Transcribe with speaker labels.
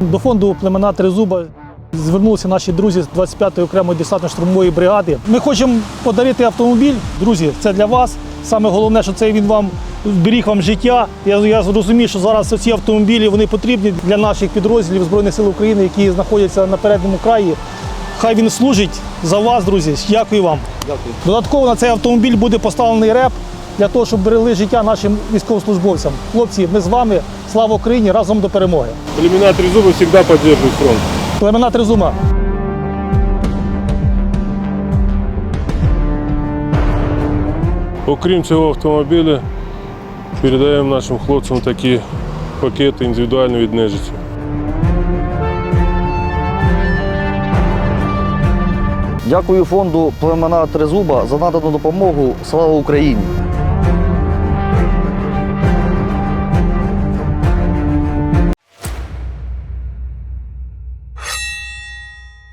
Speaker 1: До фонду племена Тризуба звернулися наші друзі з 25-ї окремої десантно-штурмової бригади. Ми хочемо подарити автомобіль. Друзі, це для вас. Саме головне, що це він вам беріг вам життя. Я, я зрозумів, що зараз ці автомобілі вони потрібні для наших підрозділів Збройних сил України, які знаходяться на передньому краї. Хай він служить за вас, друзі. Дякую вам.
Speaker 2: Дякую.
Speaker 1: Додатково на цей автомобіль буде поставлений реп для того, щоб берегли життя нашим військовослужбовцям. Хлопці, ми з вами. Слава Україні! Разом до перемоги!
Speaker 3: Племена Трезуба всегда поддерживают фронт.
Speaker 1: Племена Тризума.
Speaker 3: Окрім цього автомобіля, передаємо нашим хлопцям такі пакети індивідуально від нежиці.
Speaker 2: Дякую фонду племена Тризуба за надану допомогу. Слава Україні!